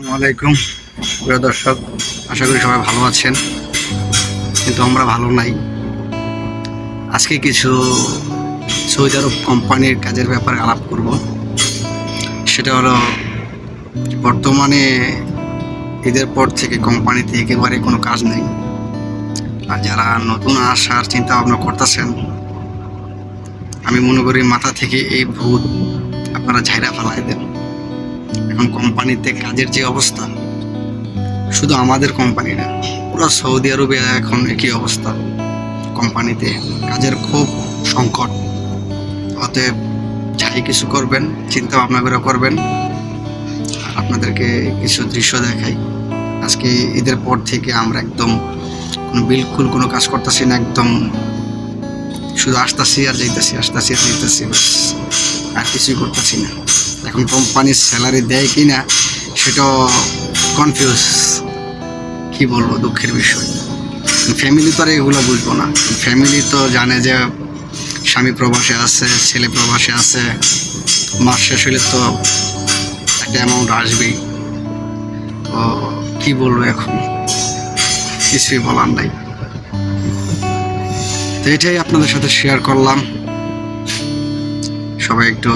আসসালামু আলাইকুম। প্রিয় দর্শক, আশা করি সবাই ভালো আছেন। কিন্তু আমরা ভালো নাই। আজকে কিছু সৌদি আরব কোম্পানির কাজের ব্যাপারে আলাপ করব। সেটা হলো, বর্তমানে ঈদের পর থেকে কোম্পানিতে একেবারে কোনো কাজ নেই। আর যারা নতুন আসার চিন্তা ভাবনা করতেছেন, আমি মনে করি মাথা থেকে এই ভূত আপনারা ঝাইরা ফেলাই দেন। এখন কোম্পানিতে কাজের যে অবস্থা, শুধু আমাদের কোম্পানি না, পুরো সৌদি আরবে এখন একই অবস্থা। কোম্পানিতে কাজের খুব সংকট। অতএব যাই কিছু করবেন চিন্তা ভাবনা করে করবেন। আর আপনাদেরকে কিছু দৃশ্য দেখাই। আজকে ঈদের পর থেকে আমরা একদম কোনো বিলকুল কোনো কাজ করতেছি না, একদম শুধু আসতেছি আর যাইতেছি, আসতেছি আর যাইতেছি। আর কিছুই করতেছি না। এখন কোম্পানির স্যালারি দেয় কি না সেটা কনফিউজ কি বলব, দুঃখের বিষয়। ফ্যামিলি তো আর এগুলো বুঝব না। ফ্যামিলি তো জানে যে, স্বামী প্রবাসে আছে, ছেলে প্রবাসে আছে। মাস শেষ হলে তো একটা অ্যামাউন্ট আসবেই। তো কি বলব এখন? কিছুই বলার নাই। তো এটাই আপনাদের সাথে শেয়ার করলাম। সবাই একটু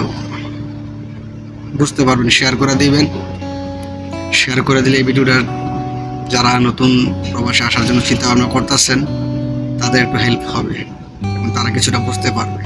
বুঝতে পারবেন শেয়ার করে দিবেন। শেয়ার করে দিলে এই ভিডিওটা যারা নতুন প্রবাসে আসার জন্য চিন্তা ভাবনা করতেছেন, তাদের একটু হেল্প হবে এবং তারা কিছুটা বুঝতে পারবে।